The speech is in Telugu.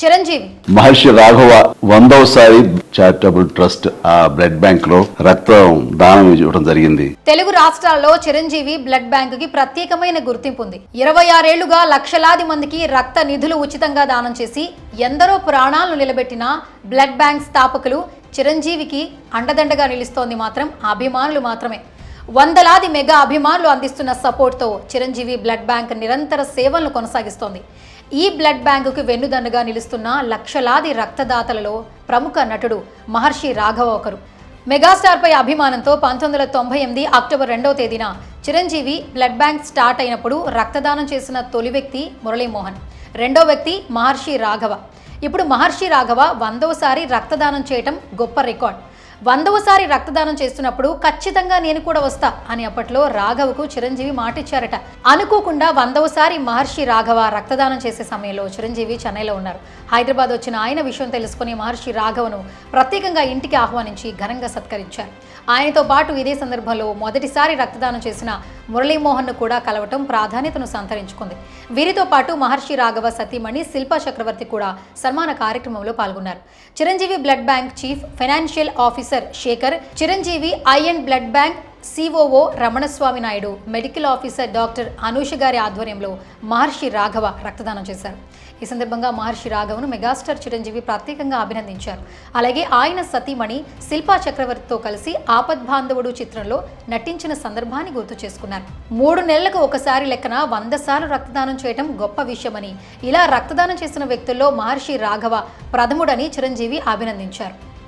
చిరంజీవి. మహర్షి రాఘవ వందవసారి చారిటబుల్ ట్రస్ట్ ఆ బ్లడ్ బ్యాంక్లో రక్తం దానం ఇవ్వడం జరిగింది. తెలుగు రాష్ట్రాల్లో చిరంజీవి బ్లడ్ బ్యాంక్కి ప్రత్యేకమైన గుర్తింపు ఉంది. ఇరవై ఆరేళ్ళుగా లక్షలాది మందికి రక్త నిధులు ఉచితంగా దానం చేసి ఎందరో ప్రాణాలను నిలబెట్టిన బ్లడ్ బ్యాంక్ స్థాపకులు చిరంజీవికి అండదండగా నిలుస్తోంది మాత్రం అభిమానులు మాత్రమే. వందలాది మెగా అభిమానులు అందిస్తున్న సపోర్ట్తో చిరంజీవి బ్లడ్ బ్యాంక్ నిరంతర సేవలను కొనసాగిస్తోంది. ఈ బ్లడ్ బ్యాంకుకు వెన్నుదన్నుగా నిలుస్తున్న లక్షలాది రక్తదాతలలో ప్రముఖ నటుడు మహర్షి రాఘవ ఒకరు. మెగాస్టార్పై అభిమానంతో పంతొమ్మిది వందల తొంభై ఎనిమిది అక్టోబర్ రెండవ తేదీన చిరంజీవి బ్లడ్ బ్యాంక్ స్టార్ట్ అయినప్పుడు రక్తదానం చేసిన తొలి వ్యక్తి మురళీమోహన్ రెండో వ్యక్తి మహర్షి రాఘవ. ఇప్పుడు మహర్షి రాఘవ వందవసారి రక్తదానం చేయటం గొప్ప రికార్డ్. వందవసారి రక్తదానం చేస్తున్నప్పుడు ఖచ్చితంగా నేను కూడా వస్తా అని అప్పట్లో రాఘవకు చిరంజీవి మాటిచ్చారట. అనుకోకుండా వందవసారి మహర్షి రాఘవ రక్తదానం చేసే సమయంలో చిరంజీవి చెన్నైలో ఉన్నారు. హైదరాబాద్ వచ్చిన ఆయన విషయం తెలుసుకుని మహర్షి రాఘవను ప్రత్యేకంగా ఇంటికి ఆహ్వానించి ఘనంగా సత్కరించారు. ఆయనతో పాటు ఇదే సందర్భంలో మొదటిసారి రక్తదానం చేసిన మురళీమోహన్ను కూడా కలవటం ప్రాధాన్యతను సంతరించుకుంది. వీరితో పాటు మహర్షి రాఘవ సతీమణి శిల్పా చక్రవర్తి కూడా సన్మాన కార్యక్రమంలో పాల్గొన్నారు. Chiranjeevi blood bank chief financial officer Shekhar Chiranjeevi eye and blood bank COO Ramanaswamy Naidu medical officer doctor Anusha గారి ఆధ్వర్యంలో మహర్షి రాఘవ రక్తదానం చేశారు. ఈ సందర్భంగా మహర్షి రాఘవను మెగాస్టార్ చిరంజీవి ప్రత్యేకంగా అభినందించారు. అలాగే ఆయన సతీమణి శిల్పా చక్రవర్తితో కలిసి ఆపద్బాంధవుడు చిత్రంలో నటించిన సందర్భాన్ని గుర్తు చేసుకున్నారు. మూడు నెలలకు ఒకసారి లెక్కన వంద సార్లు రక్తదానం చేయడం గొప్ప విషయమని ఇలా రక్తదానం చేసిన వ్యక్తుల్లో మహర్షి రాఘవ ప్రథముడని చిరంజీవి అభినందించారు.